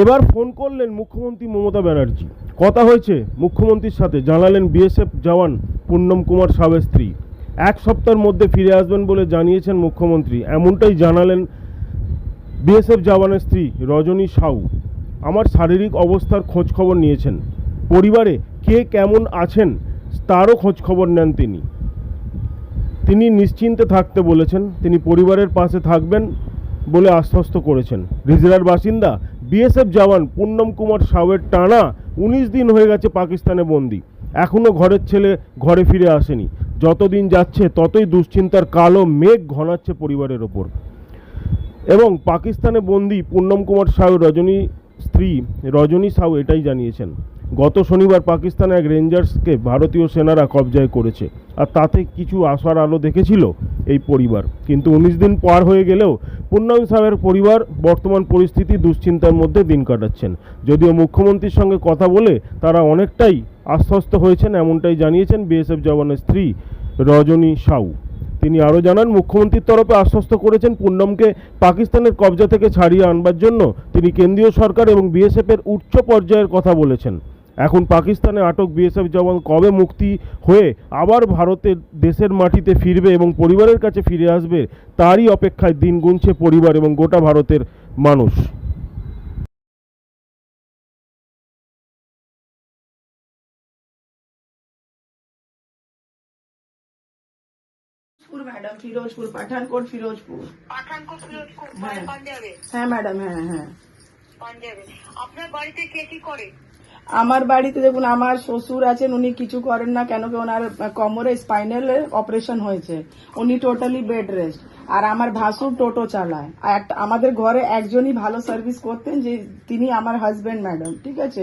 এবার ফোন করলেন মুখ্যমন্ত্রী মমতা ব্যানার্জি। কথা হয়েছে, মুখ্যমন্ত্রীর সাথে জানালেন বিএসএফ জওয়ান পূর্ণম কুমার সাবের স্ত্রী। এক সপ্তাহের মধ্যে ফিরে আসবেন বলে জানিয়েছেন মুখ্যমন্ত্রী। এমনটাই জানালেন বিএসএফ জওয়ানের স্ত্রী রজনী সাউ। আমার শারীরিক অবস্থার খোঁজ খবর নিয়েছেন। পরিবারে কে কেমন আছেন তারও খোঁজ খবর নেন তিনি। তিনি নিশ্চিন্তে থাকতে বলেছেন, তিনি পরিবারের পাশে থাকবেন বলে আশ্বস্ত করেছেন। রিজলার বাসিন্দা বিএসএফ জওয়ান পূর্ণম কুমার সাউয়ের টানা উনিশ দিন হয়ে গেছে পাকিস্তানে বন্দি। এখনও ঘরের ছেলে ঘরে ফিরে আসেনি। যতদিন যাচ্ছে ততই দুশ্চিন্তার কালো মেঘ ঘনাচ্ছে পরিবারের ওপর। এবং পাকিস্তানে বন্দি পূর্ণম কুমার সাউ, রজনী স্ত্রী রজনী সাউ এটাই জানিয়েছেন। গত শনিবার পাকিস্তানে এক রেঞ্জার্সকে ভারতীয় সেনারা কবজায় করেছে। আর তাতে কিছু আশার আলো দেখেছিল? এই পরিবার। কিন্তু উনিশ দিন পার হয়ে গেলেও পূর্ণম সাহের পরিবার বর্তমান পরিস্থিতি দুশ্চিন্তার মধ্যে দিন কাটাচ্ছেন। যদিও মুখ্যমন্ত্রীর সঙ্গে কথা বলে তারা অনেকটাই আশ্বস্ত হয়েছেন, এমনটাই জানিয়েছেন বিএসএফ জওয়ানের স্ত্রী রজনী সাউ। তিনি আরও জানান, মুখ্যমন্ত্রীর তরফে আশ্বস্ত করেছেন পূর্ণমকে পাকিস্তানের কবজা থেকে ছাড়িয়ে আনবার জন্য তিনি কেন্দ্রীয় সরকার এবং বিএসএফের উচ্চ পর্যায়ের কথা বলেছেন। এখন পাকিস্তানে আটক বিএসএফ জওয়ান কবে মুক্তি হয়ে আবার ভারতের দেশের মাটিতে ফিরবে এবং পরিবারের কাছে ফিরে আসবে তারই অপেক্ষায় দিন গুনছে পরিবার এবং গোটা ভারতের মানুষ। ফিরোজপুর পাঠানকোট ফিরোজপুর হ্যাঁ ম্যাডাম হ্যাঁ হ্যাঁ আপনার বাড়িতে কে কি করে? আমার বাড়িতে দেখুন, আমার শ্বশুর আছেন, উনি কিছু করেন না কেন কি ওনার কোমরে স্পাইনাল অপারেশন হয়েছে। উনি টোটালি বেড রেস্ট আর আমার ভাসুর টোটো চালায়। আমাদের ঘরে একজনই ভালো সার্ভিস করতেন, যে তিনি আমার হাজবেন্ড ম্যাডাম ঠিক আছে?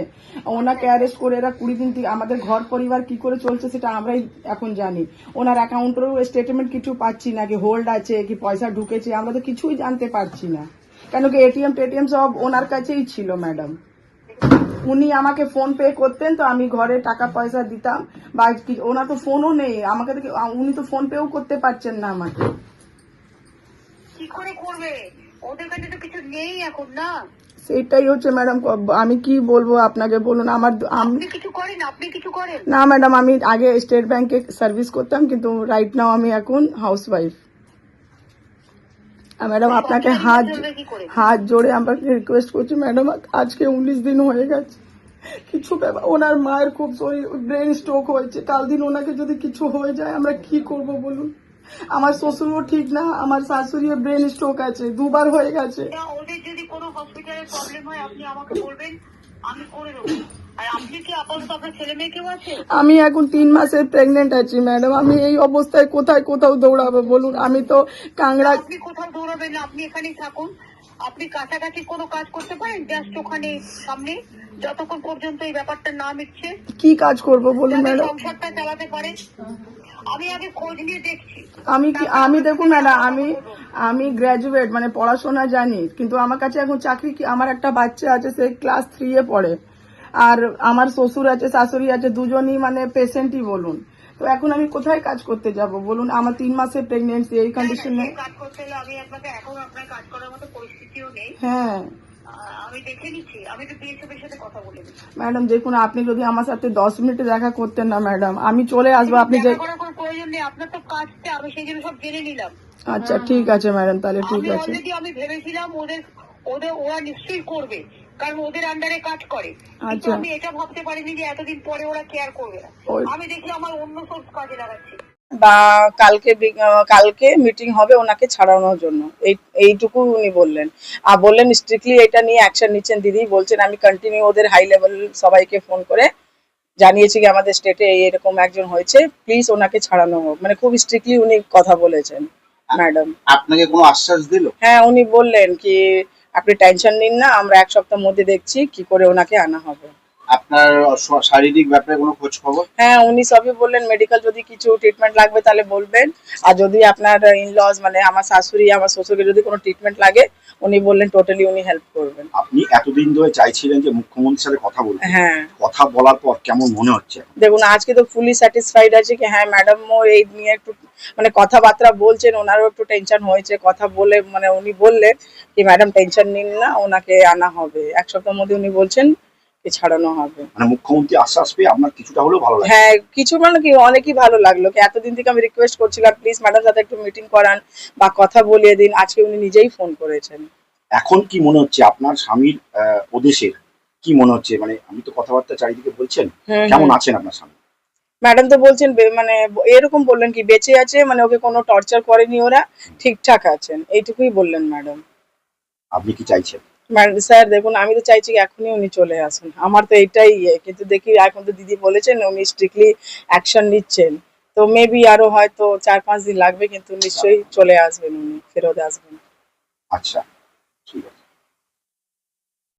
ওনাকে অ্যারেস্ট করে এরা কুড়ি দিন আমাদের ঘর পরিবার কি করে চলছে সেটা আমরাই এখন জানি। ওনার অ্যাকাউন্টেরও স্টেটমেন্ট কিছু পাচ্ছি না, কি হোল্ড আছে, কি পয়সা ঢুকেছে, আমরা তো কিছুই জানতে পারছি না। কেন কি এটিএম টেটিএম সব ওনার কাছেই ছিল ম্যাডাম উনি আমাকে ফোন পে করতেন তো আমি ঘরে টাকা পয়সা দিতাম। বা ওনার তো ফোনও নেই। আমাকে তো উনি তো ফোন পেও করতে পারছেন না আমাকে। কি করে করবে? ওদের কাছে তো কিছু নেই এখন না? সেটাই হচ্ছে ম্যাডাম আমি কি বলব আপনাকে? বলুন আমার আপনি কিছু করেন আপনি কিছু করেন। না ম্যাডাম আমি আগে স্টেট ব্যাংকে সার্ভিস করতাম কিন্তু রাইট নাও আমি এখন হাউস ওয়াইফ ম্যাডাম আপনাকে হাত চলবে হাত জোড়ে আমাকে রিকোয়েস্ট করছি ম্যাডাম আজকে উনিশ দিন হয়ে গেছে। কিছু ওনার মায়ের খুব শরীর ব্রেন স্ট্রোক হয়েছে কাল দিন ওনাকে যদি কিছু হয়ে যায় আমরা কি করব বলুন? আমার শ্বশুরও ঠিক না আমার শাশুড়িও ব্রেন স্ট্রোক আছে দুবার হয়ে গেছে। ওদের যদি কোনো হসপিটালে প্রবলেম হয় আপনি আমাকে বলবেন আমি করে দেবো। আমি এখন তিন মাসের প্রেগনেন্ট আছি ম্যাডাম আমি এই অবস্থায় কোথায় কোথাও দৌড়াবো বলুন? আমি তো কাংড়া আপনি কোথাও দৌড়াবেন না আপনি এখানেই থাকুন। আপনি কাছাকাছি কোনো কাজ করতে পারেন? জাস্ট ওখানে সামনে। যতক্ষণ পর্যন্ত এই ব্যাপারটা না মিটছে কি কাজ করব বলুন ম্যাডাম সংসারটা চালাতে পারে আমি আগে খোঁজ নিয়ে দেখছি। আমি কি আমি দেখুন ম্যাডাম আমি আমি গ্র্যাজুয়েট মানে পড়াশোনা জানি কিন্তু আমার কাছে এখন চাকরি কি আমার একটা বাচ্চা আছে সে ক্লাস থ্রি এ পড়ে। আর আমার শ্বশুর আছে শাশুড়ি আছে দুজনই মানে পেশেন্টই বলুন। তো এখন আমি কোথায় কাজ করতে যাব? বলুন আমার তিন মাসের প্রেগনেন্সি এই কন্ডিশনে সেই কাজ করতে হলে আমি আপনাকে এখন আপনার কাজ করার মতো পরিস্থিতিও নেই। হ্যাঁ। ম্যাডাম দেখুন আপনি যদি আমার সাথে দশ মিনিটে দেখা করতেন না ম্যাডাম আমি চলে আসব আপনি যে আচ্ছা ঠিক আছে ম্যাডাম তাহলে ঠিক আছে। আমি ভেবেছিলাম ওদের ওরা নিশ্চয়ই করবে। কারণ ওদের আন্ডারে কাজ করে। কিন্তু আচ্ছা। আমি এটা ভাবতে পারিনি যে এতদিন পরে ওরা কেয়ার করবে না। আমি দেখি আমার অন্য সোর্স কাজে লাগাচ্ছি। বা কালকে কালকে মিটিং হবে ওনাকে ছাড়ানোর জন্য। এই এইটুকু উনি বললেন। আর বললেন স্ট্রিক্টলি এটা নিয়ে অ্যাকশন নিচ্ছেন। দিদি বলছেন আমি কন্টিনিউ ওদের হাই লেভেল সবাইকে ফোন করে জানিয়েছি কি আমাদের স্টেটে এই এরকম একজন হয়েছে। প্লিজ ওনাকে ছাড়ানো হোক। মানে খুব স্ট্রিক্টলি উনি কথা বলেছেন ম্যাডাম আপনাকে কোনো আশ্বাস দিল? হ্যাঁ উনি বললেন কি আপনি টেনশন নিন না আমরা এক সপ্তাহের মধ্যে দেখছি কি করে ওনাকে আনা হবে। আপনার শারীরিক ব্যাপারে কোনো খোঁজ খবর? হ্যাঁ উনি সবই বললেন মেডিকেল যদি কিছু ট্রিটমেন্ট লাগবে তাহলে বলবেন। আর যদি আপনার ইনলজ মানে আমার শাশুড়ি আমার শ্বশুরকে যদি কোনো ট্রিটমেন্ট লাগে উনি বললেন টোটালি উনি হেল্প করবেন। আপনি এতদিন ধরে চাইছিলেন যে মুখ্যমন্ত্রীর সাথে কথা বলবেন হ্যাঁ। কথা বলার পর কেমন মনে হচ্ছে? দেখুন আজকে তো ফুলি স্যাটিসফাইড আছে কি হ্যাঁ ম্যাডামও এই নিয়ে একটু মানে কথাবার্তা বলছেন ওনারও একটু টেনশন হয়েছে কথা বলে মানে উনি বললেন কি ম্যাডাম টেনশন নিন না ওনাকে আনা হবে। এক সপ্তাহের মধ্যে উনি বলছেন কি ছাড়ানো হবে। মানে মুখ্যমন্ত্রী আশ্বাস পেয়ে আপনার কিছুটা হলেও ভালো লাগে হ্যাঁ কিছু মানে কি অনেকই ভালো লাগল। কি এতদিন থেকে আমি রিকোয়েস্ট করছিলাম প্লিজ ম্যাডাম সাথে একটু মিটিং করান বা কথা বলিয়ে দিন। আজকে উনি নিজেই ফোন করেছেন। এখন কি মনে হচ্ছে আপনার স্বামীর ওদেশের কি মনে হচ্ছে? মানে আমি তো কথাবার্তা চারিদিকে বলছেন কেমন আছেন আপনার স্বামী? ম্যাডাম তো বলছেন মানে এরকম বললেন কি বেঁচে আছে মানে ওকে কোনো টর্চার করেনি ওরা ঠিকঠাক আছেন। এইটুকুই বললেন ম্যাডাম। আপনি কি চাইছেন? স্যার দেখুন আমি তো চাইছি এখনই উনি চলে আসুন। আমার তো এটাই ইয়ে কিন্তু দেখি এখন তো দিদি বলেছেন উনি স্ট্রিক্টলি অ্যাকশন নিচ্ছেন। তো মেবি আরও হয়তো চার পাঁচ দিন লাগবে কিন্তু নিশ্চয়ই চলে আসবেন উনি ফেরত আসবেন। আচ্ছা ঠিক আছে।